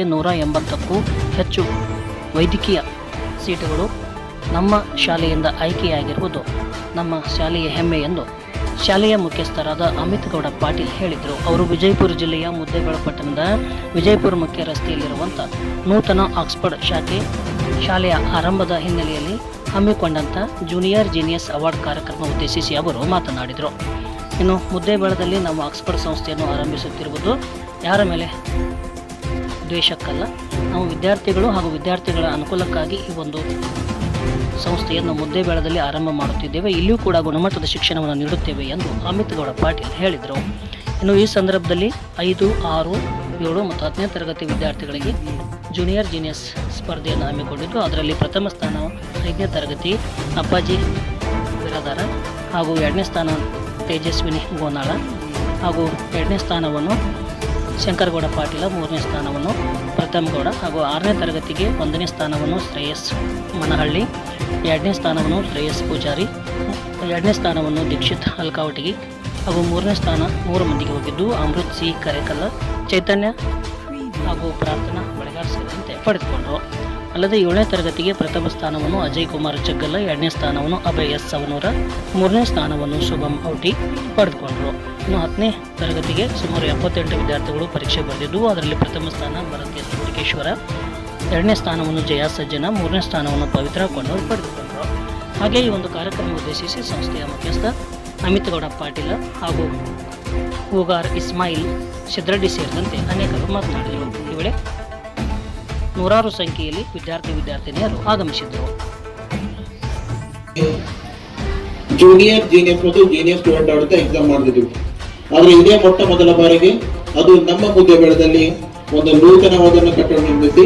ಸೇರಿದಂತೆ ನೂರ ಎಂಬತ್ತಕ್ಕೂ ಹೆಚ್ಚು ವೈದ್ಯಕೀಯ ಸೀಟುಗಳು ನಮ್ಮ ಶಾಲೆಯಿಂದ ಆಯ್ಕೆಯಾಗಿರುವುದು ನಮ್ಮ ಶಾಲೆಯ ಹೆಮ್ಮೆ ಎಂದು ಶಾಲೆಯ ಮುಖ್ಯಸ್ಥರಾದ ಅಮಿತ್ ಗೌಡ ಪಾಟೀಲ್ ಹೇಳಿದರು. ಅವರು ವಿಜಯಪುರ ಜಿಲ್ಲೆಯ ಮುದ್ದೇಬೇಳ ಪಟ್ಟಣದ ವಿಜಯಪುರ ಮುಖ್ಯ ರಸ್ತೆಯಲ್ಲಿರುವಂಥ ನೂತನ ಆಕ್ಸ್ಫರ್ಡ್ ಶಾಖೆ ಶಾಲೆಯ ಆರಂಭದ ಹಿನ್ನೆಲೆಯಲ್ಲಿ ಹಮ್ಮಿಕೊಂಡಂಥ ಜೂನಿಯರ್ ಜೀನಿಯಸ್ ಅವಾರ್ಡ್ ಕಾರ್ಯಕ್ರಮ ಉದ್ದೇಶಿಸಿ ಅವರು ಮಾತನಾಡಿದರು. ಇನ್ನು ಮುದ್ದೇಬಳದಲ್ಲಿ ನಮ್ಮ ಆಕ್ಸ್ಫರ್ಡ್ ಸಂಸ್ಥೆಯನ್ನು ಆರಂಭಿಸುತ್ತಿರುವುದು ಯಾರ ಮೇಲೆ? ದ್ವೇಷಕ್ಕಲ್ಲ ನಾವು ವಿದ್ಯಾರ್ಥಿಗಳು ಹಾಗೂ ವಿದ್ಯಾರ್ಥಿಗಳ ಅನುಕೂಲಕ್ಕಾಗಿ ಈ ಒಂದು ಸಂಸ್ಥೆಯನ್ನು ಮುದ್ದೇಬೇಳದಲ್ಲಿ ಆರಂಭ ಮಾಡುತ್ತಿದ್ದೇವೆ. ಇಲ್ಲಿಯೂ ಕೂಡ ಗುಣಮಟ್ಟದ ಶಿಕ್ಷಣವನ್ನು ನೀಡುತ್ತೇವೆ ಎಂದು ಅಮಿತ್ ಗೌಡ ಪಾಟೀಲ್ ಹೇಳಿದರು. ಇನ್ನು ಈ ಸಂದರ್ಭದಲ್ಲಿ ಐದು, ಆರು, ಏಳು ಮತ್ತು ಹತ್ತನೇ ತರಗತಿ ವಿದ್ಯಾರ್ಥಿಗಳಿಗೆ ಜೂನಿಯರ್ ಜೀನಿಯಸ್ ಸ್ಪರ್ಧೆಯನ್ನು ಹಮ್ಮಿಕೊಂಡಿದ್ದು, ಅದರಲ್ಲಿ ಪ್ರಥಮ ಸ್ಥಾನ, ಐದನೇ ತರಗತಿ ಅಪ್ಪಾಜಿ ಬಿರಾದಾರ ಹಾಗೂ ಎರಡನೇ ಸ್ಥಾನ ತೇಜಸ್ವಿನಿ ಗೋನಾಳ ಹಾಗೂ ಎರಡನೇ ಸ್ಥಾನವನ್ನು ಶಂಕರಗೌಡ ಪಾಟೀಲ ಮೂರನೇ ಸ್ಥಾನವನ್ನು ಪ್ರಥಮ್ ಗೌಡ ಹಾಗೂ ಆರನೇ ತರಗತಿಗೆ ಒಂದನೇ ಸ್ಥಾನವನ್ನು ಶ್ರೇಯಸ್ ಮನಹಳ್ಳಿ, ಎರಡನೇ ಸ್ಥಾನವನ್ನು ಶ್ರೇಯಸ್ ಪೂಜಾರಿ, ಎರಡನೇ ಸ್ಥಾನವನ್ನು ದೀಕ್ಷಿತ್ ಹಲ್ಕಾವಟಿಗೆ ಹಾಗೂ ಮೂರನೇ ಸ್ಥಾನ ಮೂರು ಮಂದಿಗೆ ಹೋಗಿದ್ದು ಅಮೃತ್ ಸಿ ಕರೇಕಲ್ಲ, ಚೈತನ್ಯ ಹಾಗೂ ಪ್ರಾರ್ಥನಾ ಬಳೆಗಾರ ಸೇರಿದಂತೆ ಪಡೆದುಕೊಂಡರು. ಅಲ್ಲದೆ ಏಳನೇ ತರಗತಿಗೆ ಪ್ರಥಮ ಸ್ಥಾನವನ್ನು ಅಜಯ್ ಕುಮಾರ್ ಜಗ್ಗಲ್ಲ, ಎರಡನೇ ಸ್ಥಾನವನ್ನು ಅಭಯ್ ಎಸ್ ಸವನೂರ ಮೂರನೇ ಸ್ಥಾನವನ್ನು ಶುಭಂ ಔಟಿ ಪಡೆದುಕೊಂಡರು. ಇನ್ನು ಹತ್ತನೇ ತರಗತಿಗೆ ಸುಮಾರು ಎಪ್ಪತ್ತೆಂಟು ವಿದ್ಯಾರ್ಥಿಗಳು ಪರೀಕ್ಷೆ ಬರೆದಿದ್ದು, ಅದರಲ್ಲಿ ಪ್ರಥಮ ಸ್ಥಾನ ಭರತ್ ಎಸ್ ಎರಡನೇ ಸ್ಥಾನವನ್ನು ಜಯ ಸಜ್ಜನ, ಮೂರನೇ ಸ್ಥಾನವನ್ನು ಪವಿತ್ರ ಕೊಂಡವರು ಪಡೆದುಕೊಂಡರು. ಹಾಗೆ ಈ ಒಂದು ಕಾರ್ಯಕ್ರಮ ಉದ್ದೇಶಿಸಿ ಸಂಸ್ಥೆಯ ಮುಖ್ಯಸ್ಥ ಅಮಿತ್ ಗೌಡ ಪಾಟೀಲ ಹಾಗೂ ಹೂಗಾರ್ ಇಸ್ಮಾಯಿಲ್ ಶಿದ್ರಡ್ಡಿ ಸೇರಿದಂತೆ ಅನೇಕರು ಮಾತನಾಡಿದರು. ಈ ವೇಳೆ ನೂರಾರು ಸಂಖ್ಯೆಯಲ್ಲಿ ವಿದ್ಯಾರ್ಥಿ ವಿದ್ಯಾರ್ಥಿನಿಯರು ಆಗಮಿಸಿದ್ದರು. ಜೂನಿಯರ್ ಜೀನಿಯಸ್ ಮತ್ತು ಜೀನಿಯರ್ ಸ್ಟೂಡೆಂಟ್ ಅಂತ ಎಕ್ಸಾಮ್ ಮಾಡಿದ್ವಿ ಆದ್ರೆ ಇದೇ ಮೊಟ್ಟ ಮೊದಲ ಬಾರಿಗೆ ಅದು ನಮ್ಮ ಮುದ್ದೆ ಬೆಳೆದಲ್ಲಿ ಒಂದು ನೂತನವಾದನ್ನು ಕಟ್ಟಡ ನಿರ್ಮಿಸಿ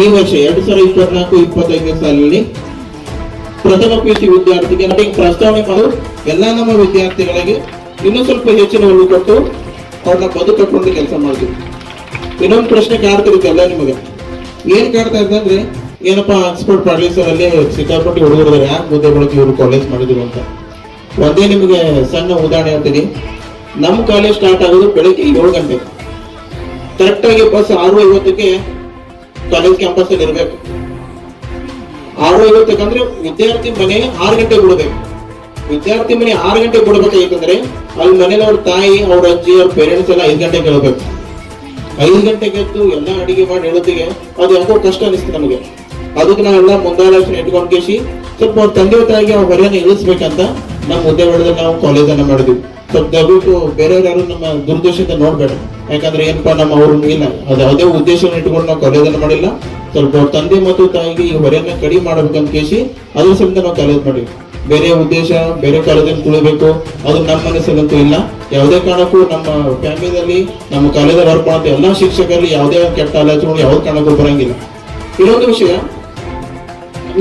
ಈ ವರ್ಷ ಎರಡು ಸಾವಿರದ ಇಪ್ಪತ್ನಾಲ್ಕು, ಇಪ್ಪತ್ತೈದನೇ ಸಾಲಿನಲ್ಲಿ ಪ್ರಥಮ ಪಿಯುಸಿ ವಿದ್ಯಾರ್ಥಿಗೆ ಪ್ರಸ್ತಾವನೆ ಮಾಡಿ. ಎಲ್ಲ ನಮ್ಮ ವಿದ್ಯಾರ್ಥಿಗಳಿಗೆ ಇನ್ನೂ ಸ್ವಲ್ಪ ಹೆಚ್ಚಿನ ಒತ್ತು ಕೊಟ್ಟು ಅವ್ರನ್ನ ಬದುಕಟ್ಕೊಂಡು ಕೆಲಸ ಮಾಡ್ತೀವಿ. ಇನ್ನೊಂದು ಪ್ರಶ್ನೆ ಕಾಡ್ತಿರುತ್ತೆ ಎಲ್ಲ ನಿಮಗೆ? ಏನ್ ಕಾಡ್ತಾ ಇದೆ ಅಂದ್ರೆ, ಏನಪ್ಪಾ ಆಕ್ಸ್ಫೋರ್ಡ್ ಪಾರ್ಲಿಸರ್ ಅಲ್ಲಿ ಸಿಕ್ಕಾಪಟ್ಟಿ ಹುಡುಗರು ಯಾರು ಮುದ್ದೆ ಬಳಕೆ ಇವರು ಕಾಲೇಜ್ ಮಾಡಿದ್ರು ಅಂತ. ಒಂದೇ ನಿಮಗೆ ಸಣ್ಣ ಉದಾಹರಣೆ ಹೇಳ್ತೀನಿ. ನಮ್ಮ ಕಾಲೇಜ್ ಸ್ಟಾರ್ಟ್ ಆಗೋದು ಬೆಳಗ್ಗೆ ಏಳು ಗಂಟೆ. ಕರೆಕ್ಟ್ ಆಗಿ ಬಸ್ ಆರು ಐವತ್ತಕ್ಕೆ ಕಾಲೇಜ್ ಕ್ಯಾಂಪಸ್ ಅಲ್ಲಿ ಇರಬೇಕು. ಆರು ಐವತ್ತಕ್ಕಂದ್ರೆ ವಿದ್ಯಾರ್ಥಿ ಮನೆ ಆರು ಗಂಟೆ ಬಿಡಬೇಕು. ವಿದ್ಯಾರ್ಥಿ ಮನೆ ಆರು ಗಂಟೆ ಬಿಡ್ಬೇಕಾಗಿತ್ತಂದ್ರೆ ಅಲ್ಲಿ ಮನೇಲಿ ಅವ್ರ ತಾಯಿ, ಅವ್ರ ಅಜ್ಜಿ, ಅವ್ರ ಪೇರೆಂಟ್ಸ್ ಎಲ್ಲ ಐದು ಗಂಟೆಗೆ ಹೇಳ್ಬೇಕು ಐದು ಗಂಟೆಗೆ ಎದ್ದು ಎಲ್ಲ ಅಡಿಗೆ ಮಾಡಿ ಹೇಳೋದಿಗೆ ಅದು ಯಾಕೋ ಕಷ್ಟ ಅನಿಸ್ತು ನಮಗೆ. ಅದಕ್ಕೆ ನಾವೆಲ್ಲ ಮುಂದಾಲೋಚನೆ ಇಟ್ಕೊಂಡು ಕೇಸಿ ಸ್ವಲ್ಪ ತಂದೆ ತಾಯಿಗೆ ಅವ್ರ ಹೊರೆಯನ್ನು ಇಳಿಸ್ಬೇಕಂತ ನಮ್ಮ ಉದ್ಯೋಗದಲ್ಲಿ ನಾವು ಕಾಲೇಜನ್ನು ಮಾಡಿದ್ವಿ. ಸ್ವಲ್ಪ ದಯವಿಟ್ಟು ಬೇರೆಯವ್ರು ಯಾರು ನಮ್ಮ ದುರ್ದೋಷದಿಂದ ನೋಡ್ಬೇಡ. ಯಾಕಂದ್ರೆ ಏನಪ್ಪಾ ನಮ್ಮ ಅವ್ರು ಇಲ್ಲ. ಅದು ಯಾವುದೇ ಉದ್ದೇಶವನ್ನು ಇಟ್ಕೊಂಡು ನಾವು ಕಾಲೇಜನ್ನು ಮಾಡಿಲ್ಲ. ಸ್ವಲ್ಪ ತಂದೆ ಮತ್ತು ತಾಯಿಗೆ ಈ ಹೊರೆಯನ್ನ ಕಡಿಮೆ ಮಾಡ್ಬೇಕಂತ ಕೇಸಿ ಅದ್ರ ಸಮೇತ ನಾವು ಕಾಲೇಜ್ ಮಾಡಿವಿ ಬೇರೆ ಉದ್ದೇಶ, ಬೇರೆ ಕಾಲೇಜಲ್ಲಿ ತುಳಿಬೇಕು ಅದು ನಮ್ಮ ಮನಸ್ಸಲ್ಲಂತೂ ಇಲ್ಲ. ಯಾವುದೇ ಕಾರಣಕ್ಕೂ ನಮ್ಮ ಫ್ಯಾಮಿಲಿಯಲ್ಲಿ ನಮ್ಮ ಕಾಲೇಜಲ್ಲಿ ವರ್ಕ್ ಮಾಡೋ ಎಲ್ಲಾ ಶಿಕ್ಷಕರಲ್ಲಿ ಯಾವುದೇ ಕೆಟ್ಟ ಆಲೋಚನೆ ಯಾವ್ದು ಕಾರಣಕ್ಕೂ ಬರಂಗಿಲ್ಲ. ಇನ್ನೊಂದು ವಿಷಯ,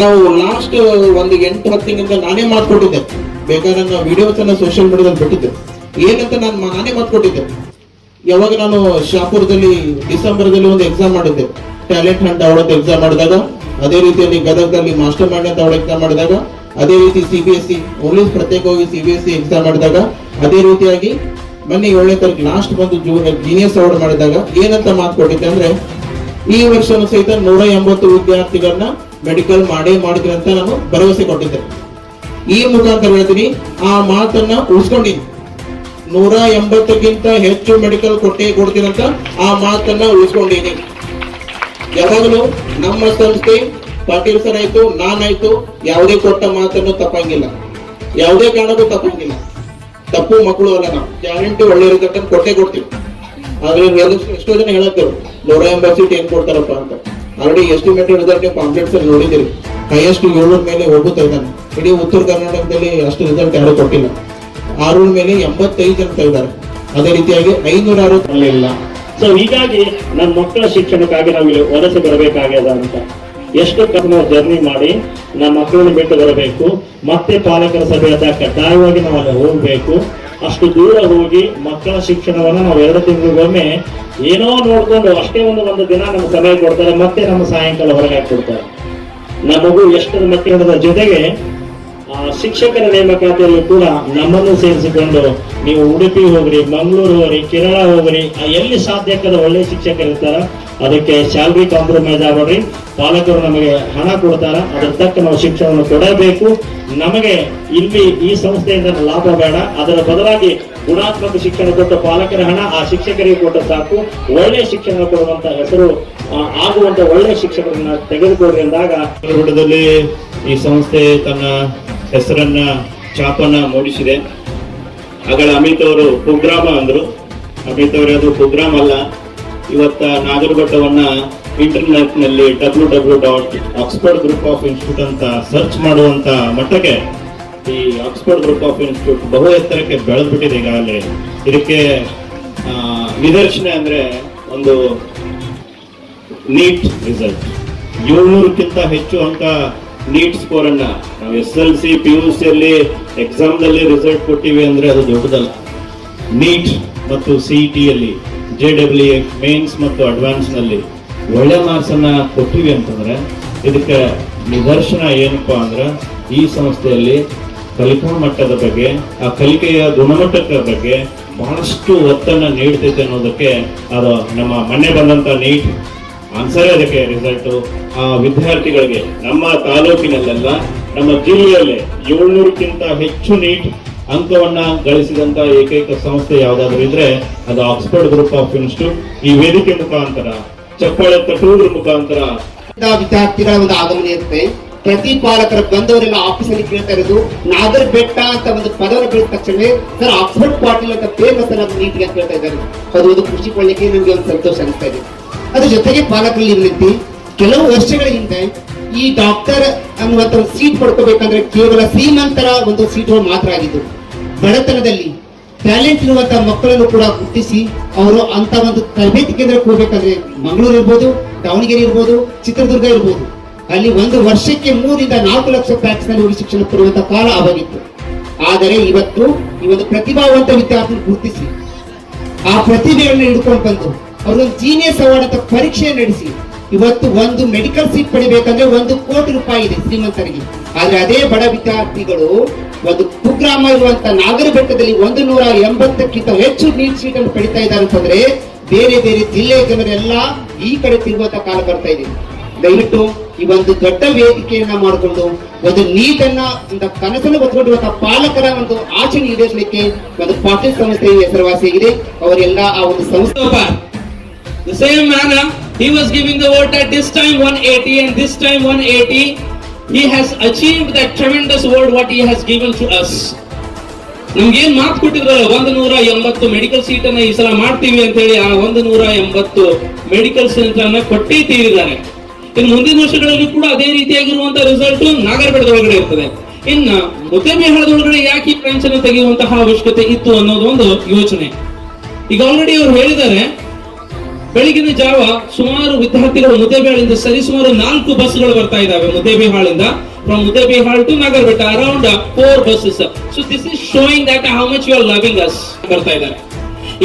ನಾವು ಲಾಸ್ಟ್ ಒಂದು ಎಂಟು ಹತ್ತು ತಿಂಗಳಿಂದ ನಾನೇ ಮಾತು ಕೊಟ್ಟಿದ್ದೆ ಬೇಕಾದ್ರೆ ನನ್ನ ವಿಡಿಯೋಸ್ ಅನ್ನ ಸೋಷಿಯಲ್ ಮೀಡಿಯಾದಲ್ಲಿ ಬಿಟ್ಟಿದ್ದೆ. ಏನಂತ ನಾನು ನಾನೇ ಮಾತು ಕೊಟ್ಟಿದ್ದೆ ಯಾವಾಗ ನಾನು ಶಾಪುರದಲ್ಲಿ, ಡಿಸೆಂಬರ್ದಲ್ಲಿ ಒಂದು ಎಕ್ಸಾಮ್ ಮಾಡಿದ್ದೆ. ಟ್ಯಾಲೆಂಟ್ ಹಂಟ್ ಅವಳದ್ದು ಎಕ್ಸಾಮ್ ಮಾಡಿದಾಗ, ಅದೇ ರೀತಿಯಲ್ಲಿ ಗದಗದಲ್ಲಿ ಮಾಸ್ಟರ್ ಮೈಂಡ್ ಅಂತ ಅವಳ ಎಕ್ಸಾಮ್ ಮಾಡಿದಾಗ, ಅದೇ ರೀತಿ ಸಿ ಬಿ ಎಸ್ ಸಿ ಪ್ರತ್ಯೇಕವಾಗಿ C B S C exam ಮಾಡಿದಾಗ ಅದೇ ರೀತಿಯಾಗಿ ಮೊನ್ನೆ ಏಳನೇ ತಾರೀಕು ಲಾಸ್ಟ್ ಬಂದು ಜೀನಿಯಸ್ ಅವಾರ್ಡ್ ಮಾಡಿದಾಗ ಏನಂತ ಮಾತು ಕೊಟ್ಟಿದ್ದೆ ಅಂದ್ರೆ, ಈ ವರ್ಷನೂ ಸಹಿತ ನೂರ ಎಂಬತ್ತು ವಿದ್ಯಾರ್ಥಿಗಳನ್ನ ಮೆಡಿಕಲ್ ಮಾಡೇ ಮಾಡಿದ್ರೆ ಅಂತ ನಾನು ಭರವಸೆ ಕೊಟ್ಟಿದ್ದೆ. ಈ ಮುಖಾಂತರ ಹೇಳ್ತೀನಿ, ಆ ಮಾತನ್ನ ಉಳಿಸ್ಕೊಂಡಿನಿ. ನೂರ ಎಂಬತ್ತಕ್ಕಿಂತ ಹೆಚ್ಚು ಮೆಡಿಕಲ್ ಕೊಟ್ಟೇ ಕೊಡ್ತೀರಂತ ಆ ಮಾತನ್ನ ಉಳಿಸ್ಕೊಂಡಿನಿ. ಯಾವಾಗಲೂ ನಮ್ಮ ಸಂಸ್ಥೆ ಪಾಟೀಲ್ ಸರ್ ಆಯ್ತು ನಾನಾಯ್ತು ಯಾವುದೇ ಕೊಟ್ಟ ಮಾತನ್ನು ತಪ್ಪಂಗಿಲ್ಲ. ಯಾವುದೇ ಕಾರಣಕ್ಕೂ ತಪ್ಪಂಗಿಲ್ಲ. ತಪ್ಪು ಮಕ್ಕಳು ಅಲ್ಲ ನಾವು. ಗ್ಯಾರಂಟಿ ಒಳ್ಳೆ ಇರುತ್ತೆ ಕೊಟ್ಟೆ ಕೊಡ್ತೀವಿ. ಆದ್ರೆ ಎಷ್ಟೋ ಜನ ಹೇಳತ್ತೇವೆ ನೂರ ಎಂಬತ್ತು ಏನ್ ಕೊಡ್ತಾರಪ್ಪ ಅಂತ. ಆಲ್ರೆಡಿ ಎಸ್ಟಿಮೇಟ್ ರಿಸಲ್ಟ್ ಪಾಂಪ್ಲೆಟ್ಸ್ ಅಲ್ಲಿ ನೋಡಿದಿರಿ ಹೈಯೆಸ್ಟ್ ಏಳೂರ ಮೇಲೆ ಹೋಗುತ್ತಾ ಇದ್ದಾನೆ. ಇಡೀ ಉತ್ತರ ಕರ್ನಾಟಕದಲ್ಲಿ ಅಷ್ಟು ರಿಸಲ್ಟ್ ಯಾರು ಕೊಟ್ಟಿಲ್ಲ. ಆರೂರ ಮೇಲೆ ಎಂಬತ್ತೈದು ಜನ ತೆಗೆದಾರೆ ಅದೇ ರೀತಿಯಾಗಿ ಐನೂರ ಅರವತ್ತು ಇಲ್ಲ. ಸೊ ಹೀಗಾಗಿ ನಮ್ಮ ಮಕ್ಕಳ ಶಿಕ್ಷಣಕ್ಕಾಗಿ ನಾವು ಇಲ್ಲಿ ವಲಸೆ ಬರಬೇಕಾಗ್ಯದ ಅಂತ. ಎಷ್ಟು ಕಡಿಮೆ ಜರ್ನಿ ಮಾಡಿ ನಮ್ಮ ಮಕ್ಕಳನ್ನು ಬಿಟ್ಟು ಬರಬೇಕು, ಮತ್ತೆ ಪಾಲಕರ ಸಭೆಯಾದ ಕಡ್ಡಾಯವಾಗಿ ನಾವು ಅಲ್ಲಿ ಹೋಗಬೇಕು, ಅಷ್ಟು ದೂರ ಹೋಗಿ ಮಕ್ಕಳ ಶಿಕ್ಷಣವನ್ನು ನಾವು ಎರಡು ತಿಂಗಳಿಗೊಮ್ಮೆ ಏನೋ ನೋಡ್ಕೊಂಡು ಅಷ್ಟೇ ಒಂದು ಒಂದು ದಿನ ನಮ್ಗೆ ಸಮಯ ಕೊಡ್ತಾರೆ, ಮತ್ತೆ ನಮ್ಮ ಸಾಯಂಕಾಲ ಹೊರಗೆ ಹಾಕ್ಬಿಡ್ತಾರೆ ನಮ್ಮ ಮಗು ಎಷ್ಟರ ಮಕ್ಕಳ ಜೊತೆಗೆ ಶಿಕ್ಷಕರ ನೇಮಕಾತಿಯಲ್ಲಿ ಕೂಡ ನಮ್ಮನ್ನು ಸೇರಿಸಿಕೊಂಡು ನೀವು ಉಡುಪಿ ಹೋಗ್ರಿ, ಮಂಗಳೂರು ಹೋಗ್ರಿ, ಕೇರಳ ಹೋಗ್ರಿ ಎಲ್ಲಿ ಸಾಧ್ಯಕ್ಕದ ಒಳ್ಳೆ ಶಿಕ್ಷಕರು ಇರ್ತಾರ, ಅದಕ್ಕೆ ಸ್ಯಾಲ್ರಿ ಕಾಂಪ್ರಮೈಸ್ ಆಗ್ಬೇಡ್ರಿ. ಪಾಲಕರು ನಮಗೆ ಹಣ ಕೊಡ್ತಾರ ಅದ್ರ ತಕ್ಕ ನಾವು ಶಿಕ್ಷಣವನ್ನು ಕೊಡಬೇಕು. ನಮಗೆ ಇಲ್ಲಿ ಈ ಸಂಸ್ಥೆಯಿಂದ ಲಾಭ ಬೇಡ, ಅದರ ಬದಲಾಗಿ ಗುಣಾತ್ಮಕ ಶಿಕ್ಷಣ ಕೊಟ್ಟ ಪಾಲಕರ ಹಣ ಆ ಶಿಕ್ಷಕರಿಗೆ ಕೊಟ್ಟ ಸಾಕು. ಒಳ್ಳೆ ಶಿಕ್ಷಣ ಕೊಡುವಂತ ಹೆಸರು ಆಗುವಂತ ಒಳ್ಳೆ ಶಿಕ್ಷಕರನ್ನ ತೆಗೆದುಕೊಳ್ಳಿ ಎಂದಾಗ ಈ ಸಂಸ್ಥೆ ತನ್ನ ಹೆಸರನ್ನ ಛಾಪನ್ನ ಮೂಡಿಸಿದೆ. ಆಗಲ ಅಮಿತ್ ಅವರು ಕುಗ್ರಾಮ ಅಂದ್ರು. ಅಮಿತ್ ಅವರೇ ಅದು ಕುಗ್ರಾಮ ಅಲ್ಲ. ಇವತ್ತ ನಾಗರಬಟ್ಟವನ್ನ ಇಂಟರ್ನೆಟ್ನಲ್ಲಿ W W dot Oxford group of institute ಅಂತ ಸರ್ಚ್ ಮಾಡುವಂತ ಮಟ್ಟಕ್ಕೆ ಈ ಆಕ್ಸ್ಫರ್ಡ್ ಗ್ರೂಪ್ ಆಫ್ ಇನ್ಸ್ಟಿಟ್ಯೂಟ್ ಬಹು ಎತ್ತರಕ್ಕೆ ಬೆಳೆದ್ಬಿಟ್ಟಿದೆ ಈಗಾಗಲೇ. ಇದಕ್ಕೆ ನಿದರ್ಶನ ಅಂದ್ರೆ ಒಂದು ನೀಟ್ ರಿಸಲ್ಟ್ ಏಳ್ನೂರಕ್ಕಿಂತ ಹೆಚ್ಚು ಅಂಕ ನೀಟ್ ಸ್ಕೋರ್ ಅನ್ನ ನಾವು S L C P U C ಅಲ್ಲಿ ಎಕ್ಸಾಮ್ ದಲ್ಲಿ ರಿಸಲ್ಟ್ ಕೊಟ್ಟಿವಿ ಅಂದ್ರೆ ಅದು ದೊಡ್ಡದಲ್ಲ. ನೀಟ್ ಮತ್ತು ಸಿಇಟಿ ಅಲ್ಲಿ ಜೆ ಡಬ್ಲ್ಯೂ ಮೇನ್ಸ್ ಮತ್ತು ಅಡ್ವಾನ್ಸ್ನಲ್ಲಿ ಒಳ್ಳೆ ಮಾರ್ಕ್ಸ್ ಅನ್ನ ಕೊಟ್ಟಿವಿ ಅಂತಂದ್ರೆ ಇದಕ್ಕೆ ನಿದರ್ಶನ ಏನಪ್ಪಾ ಅಂದ್ರೆ ಈ ಸಂಸ್ಥೆಯಲ್ಲಿ ಕಲಿಕಾ ಮಟ್ಟದ ಬಗ್ಗೆ, ಆ ಕಲಿಕೆಯ ಗುಣಮಟ್ಟದ ಬಗ್ಗೆ ಬಹಳಷ್ಟು ಒತ್ತನ್ನ ನೀಡ್ತೈತೆ ಅನ್ನೋದಕ್ಕೆ ಅದು ನಮ್ಮ ಮೊನ್ನೆ ಬಂದಂತ ನೀಟ್ ಆನ್ಸರ್ ಅದಕ್ಕೆ ರಿಸಲ್ಟು ಆ ವಿದ್ಯಾರ್ಥಿಗಳಿಗೆ ನಮ್ಮ ತಾಲೂಕಿನಲ್ಲೆಲ್ಲ, ನಮ್ಮ ಜಿಲ್ಲೆಯಲ್ಲೇ ಏಳ್ನೂರಕ್ಕಿಂತ ಹೆಚ್ಚು ನೀಟ್ ಅಂಕವನ್ನ ಗಳಿಸಿದಂತ ಏಕೈಕ ಸಂಸ್ಥೆ ಯಾವ್ದಾದ್ರು ಇದ್ರೆ ಅದು ಆಕ್ಸ್ಫರ್ಡ್ ಗ್ರೂಪ್ ಆಫ್ ಇನ್ಸ್ಟಿಟ್ಯೂಟ್ ಈ ವೇದಿಕೆ ಮುಖಾಂತರ, ಚಪ್ಪಾಳೆ ತಟೂರು ಮುಖಾಂತರ. ವಿದ್ಯಾರ್ಥಿಗಳ ಒಂದು ಆಗಮನ ಇರುತ್ತೆ. ಪ್ರತಿ ಪಾಲಕರ ಬಂದವರೆಲ್ಲ ಆಫೀಸಲ್ಲಿ ಕೇಳ್ತಾ ಇರೋದು ನಾಗರ್ ಬೆಟ್ಟ ಅಂತ ಒಂದು ಪದವನ್ನು ಬೆಳೆದ ತಕ್ಷಣ ಸರ್ ಆಕ್ಸ್ಫರ್ಡ್ ಪಾಟೀಲ್ ಅಂತ ಫೇಮಸ್ ನಮ್ಮ ನೀಟಿಗೆ ಕೇಳ್ತಾ ಇದ್ದಾರೆ. ಅದು ಒಂದು ಖುಷಿ ಪಡ್ಲಿಕ್ಕೆ ನನಗೆ ಒಂದು ಸಂತೋಷ ಅನಿಸ್ತಾ ಇದೆ. ಅದ್ರ ಜೊತೆಗೆ ಪಾಲಕರಲ್ಲಿ ವಿನಂತಿ ಕೆಲವು ವರ್ಷಗಳ ಹಿಂದೆ ಈ ಡಾಕ್ಟರ್ ಅನ್ನುವಂಥ ಸೀಟ್ ಪಡ್ಕೋಬೇಕಂದ್ರೆ ಕೇವಲ ಶ್ರೀಮಂತರ ಒಂದು ಸೀಟ್ಗಳು ಮಾತ್ರ ಆಗಿದ್ದು. ಬಡತನದಲ್ಲಿ ಟ್ಯಾಲೆಂಟ್ ಇರುವಂತಹ ಮಕ್ಕಳನ್ನು ಕೂಡ ಗುರುತಿಸಿ ಅವರು ಅಂತ ಒಂದು ತರಬೇತಿ ಕೇಂದ್ರಕ್ಕೆ ಹೋಗ್ಬೇಕಂದ್ರೆ ಮಂಗಳೂರು ಇರ್ಬೋದು, ದಾವಣಗೆರೆ ಇರ್ಬೋದು, ಚಿತ್ರದುರ್ಗ ಇರ್ಬೋದು. ಅಲ್ಲಿ ಒಂದು ವರ್ಷಕ್ಕೆ ಮೂರಿಂದ ನಾಲ್ಕು ಲಕ್ಷ ಪ್ಯಾಕ್ಸ್ನಲ್ಲಿ ಹೋಗಿ ಶಿಕ್ಷಣ ಕೊಡುವಂತ ಕಾಲ ಅವಾಗಿತ್ತು ಆದರೆ ಇವತ್ತು ಈ ಒಂದು ಪ್ರತಿಭಾವಂತ ವಿದ್ಯಾರ್ಥಿ ಗುರುತಿಸಿ ಆ ಪ್ರತಿಭೆಯನ್ನು ಹಿಡ್ಕೊಂಡು ಬಂದು ಅವ್ರೊಂದು ಜೀನಿಯಸ್ ಅವಾರ್ಡ್ ಅಂತ ಪರೀಕ್ಷೆ ನಡೆಸಿ. ಇವತ್ತು ಒಂದು ಮೆಡಿಕಲ್ ಸೀಟ್ ಪಡಿಬೇಕಂದ್ರೆ ಒಂದು ಕೋಟಿ ರೂಪಾಯಿ ಇದೆ ಶ್ರೀಮಂತರಿಗೆ. ಆದ್ರೆ ಅದೇ ಬಡ ವಿದ್ಯಾರ್ಥಿಗಳು ಒಂದು ಕುಗ್ರಾಮ ಇರುವಂತ ನಾಗರ ಬೆಟ್ಟದಲ್ಲಿ ಒಂದು ನೂರ ಎಂಬತ್ತಕ್ಕಿಂತ ಹೆಚ್ಚು ನೀಟ್ ಸೀಟ್ ಅನ್ನು ಪಡಿತಾ ಇದ್ದಾರೆ ಅಂತಂದ್ರೆ ಬೇರೆ ಬೇರೆ ಜಿಲ್ಲೆಯ ಜನರೆಲ್ಲ ಈ ಕಡೆ ತಿರುಗುವಂತ ಕಾಲ ಬರ್ತಾ ಇದೆ. ದಯವಿಟ್ಟು ಈ ಒಂದು ದೊಡ್ಡ ವೇದಿಕೆಯನ್ನ ಮಾಡಿಕೊಂಡು ಒಂದು ನೀಟನ್ನ ಕನಸನ್ನು ಹೊತ್ಕೊಂಡಿರುವಂತಹ ಪಾಲಕರ ಒಂದು ಆಚೆ ಈಡೇರಿಸಲಿಕ್ಕೆ ಒಂದು ಪಾಟೀಲ್ ಸಂಸ್ಥೆಯ ಹೆಸರುವಾಸಿಯಾಗಿದೆ. ಅವರೆಲ್ಲ ಆ ಒಂದು ಸಂಸ್ಥೆ. The same manner, he was giving the vote at this time 180 and this time 180. He has achieved that tremendous word what he has given to us. ನಮ್ಗೇನ್ ಮಾತು ಕೊಟ್ಟಿದ್ರಲ್ಲ ಒಂದು ನೂರ ಎಂಬತ್ತು ಮೆಡಿಕಲ್ ಸೀಟ್ ಅನ್ನ ಈ ಸಲ ಮಾಡ್ತೀವಿ ಅಂತ ಹೇಳಿ ಆ ಒಂದು ನೂರ ಎಂಬತ್ತು ಮೆಡಿಕಲ್ ಸೀಟ್ ಅನ್ನ ಕೊಟ್ಟೇ ತೀರಿದ್ದಾರೆ ಇನ್ನು ಮುಂದಿನ ವರ್ಷಗಳಲ್ಲಿ ಕೂಡ ಅದೇ ರೀತಿಯಾಗಿರುವಂತಹ ರಿಸಲ್ಟ್ ನಾಗರಬೆಟ್ಟದೊಳಗಡೆ ಇರ್ತದೆ ಇನ್ನ ಮುದ್ದೆಮೇಹಳದೊಳಗಡೆ ಯಾಕೆ ಈ ಬ್ರಾಂಚ್ ಅನ್ನು ತೆಗೆಯುವಂತಹ ಅವಶ್ಯಕತೆ ಇತ್ತು ಅನ್ನೋದು ಒಂದು ಯೋಚನೆ ಈಗ ಆಲ್ರೆಡಿ ಅವ್ರು ಹೇಳಿದ್ದಾರೆ ಬೆಳಗಿನ ಜಾವ ಸುಮಾರು ವಿದ್ಯಾರ್ಥಿಗಳು ಮುದೇಬೇಹಳಿಂದ ಸರಿ ಸುಮಾರು ನಾಲ್ಕು ಬಸ್ಗಳು ಬರ್ತಾ ಇದಾವೆ ಮುದ್ದೇಬಿಹಾಳಿಂದ from Muddebihal to Nagarabetta around four buses so this is showing that how much you are loving us ಬರ್ತಾ ಇದ್ದಾರೆ.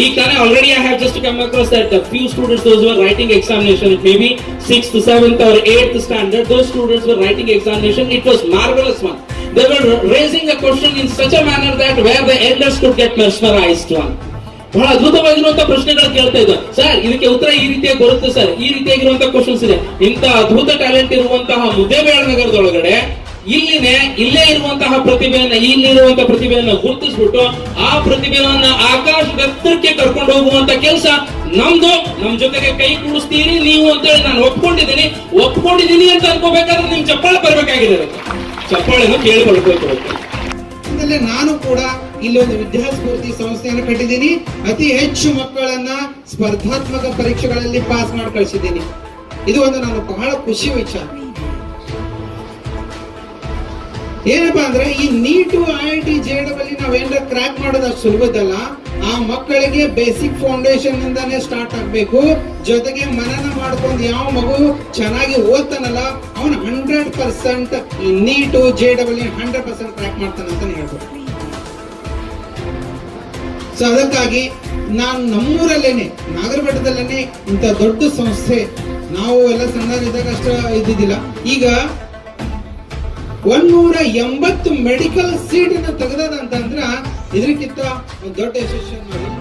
ಈ ಕಾರಣ already I have just come across that few students those were writing examination maybe sixth seventh or eight standard those students were writing examination it was marvelous one. They were raising a question in such a manner that where the elders could get mesmerized one. ಬಹಳ ಅದ್ಭುತವಾಗಿರುವಂತಹ ಪ್ರಶ್ನೆಗಳು ಕೇಳ್ತಾ ಇದ್ದ sir, ಇದಕ್ಕೆ ಉತ್ತರ ಈ ರೀತಿಯಾಗಿ ಬರುತ್ತೆ ಸರ್. ಈ ರೀತಿಯಾಗಿರುವಂತಹ ಕ್ವಶನ್ಸ್ ಇದೆ. ಇಂತಹ ಅದ್ಭುತ ಟ್ಯಾಲೆಂಟ್ ಇರುವಂತಹ ಮುದ್ದೇಬೇಳ ನಗರದೊಳಗಡೆ ಇಲ್ಲಿನೇ ಇಲ್ಲೇ ಇರುವಂತಹ ಪ್ರತಿಭೆಯನ್ನ ಇಲ್ಲಿರುವಂತಹ ಪ್ರತಿಭೆಯನ್ನ ಗುರುತಿಸ್ಬಿಟ್ಟು ಆ ಪ್ರತಿಭೆಯನ್ನ ಆಕಾಶ ಎತ್ತರಕ್ಕೆ ಕರ್ಕೊಂಡು ಹೋಗುವಂತ ಕೆಲಸ ನಮ್ದು. ನಮ್ ಜೊತೆಗೆ ಕೈ ಕೂಡಿಸ್ತೀರಿ ನೀವು ಅಂತ ಹೇಳಿ ನಾನು ಒಪ್ಕೊಂಡಿದ್ದೀನಿ. ಒಪ್ಕೊಂಡಿದ್ದೀನಿ ಅಂತ ಅನ್ಕೋಬೇಕಾದ್ರೆ ನಿಮ್ ಚಪ್ಪಾಳೆ ಬರ್ಬೇಕಾಗಿದೆ. ಚಪ್ಪಾಳೆನ ಕೇಳಿಕೊಳ್ಬೇಕು ನಾನು ಕೂಡ ಇಲ್ಲಿ ಒಂದು ವಿದ್ಯಾಸ್ಫೂರ್ತಿ ಸಂಸ್ಥೆಯನ್ನು ಕಟ್ಟಿದ್ದೀನಿ. ಅತಿ ಹೆಚ್ಚು ಮಕ್ಕಳನ್ನ ಸ್ಪರ್ಧಾತ್ಮಕ ಪರೀಕ್ಷೆಗಳಲ್ಲಿ ಪಾಸ್ ಮಾಡಿ ಕಳಿಸಿದ್ದೀನಿ. ಇದು ಒಂದು ನಾನು ಬಹಳ ಖುಷಿ ವಿಚಾರ. ಏನಪ್ಪಾ ಅಂದ್ರೆ ಈ NEET I T J double ನಾವೇನಾರ crack ಮಾಡೋದು ಅಷ್ಟು ಸುಲಭದಲ್ಲ ಆ ಮಕ್ಕಳಿಗೆ ಬೇಸಿಕ್ ಫೌಂಡೇಶನ್ ಇಂದಾನೆ ಸ್ಟಾರ್ಟ್ ಆಗ್ಬೇಕು. ಜೊತೆಗೆ ಮನನ ಮಾಡ್ಕೊಂಡು ಯಾವ ಮಗು ಚೆನ್ನಾಗಿ ಓದ್ತಾನಲ್ಲ, ಅವನು hundred percent NEET J double hundred percent crack ಅಂತ ಹೇಳ್ಬೋದು. ಸೊ ಅದಕ್ಕಾಗಿ ನಾನು ನಮ್ಮೂರಲ್ಲೇನೆ, ನಾಗರಬೆಟ್ಟದಲ್ಲೇನೆ ಇಂಥ ದೊಡ್ಡ ಸಂಸ್ಥೆ. ನಾವು ಎಲ್ಲ ಸಣ್ಣದಾಗ ಅಷ್ಟು ಇದ್ದಿದ್ದಿಲ್ಲ. ಈಗ ಒಂದೂರ ಎಂಬತ್ತು ಮೆಡಿಕಲ್ ಸೀಟ್ ಅನ್ನ ತೆಗೆದದಂತಂದ್ರ ಇದಕ್ಕಿಂತ ದೊಡ್ಡ ಯಶಸ್ವಿ ಮಾಡಿ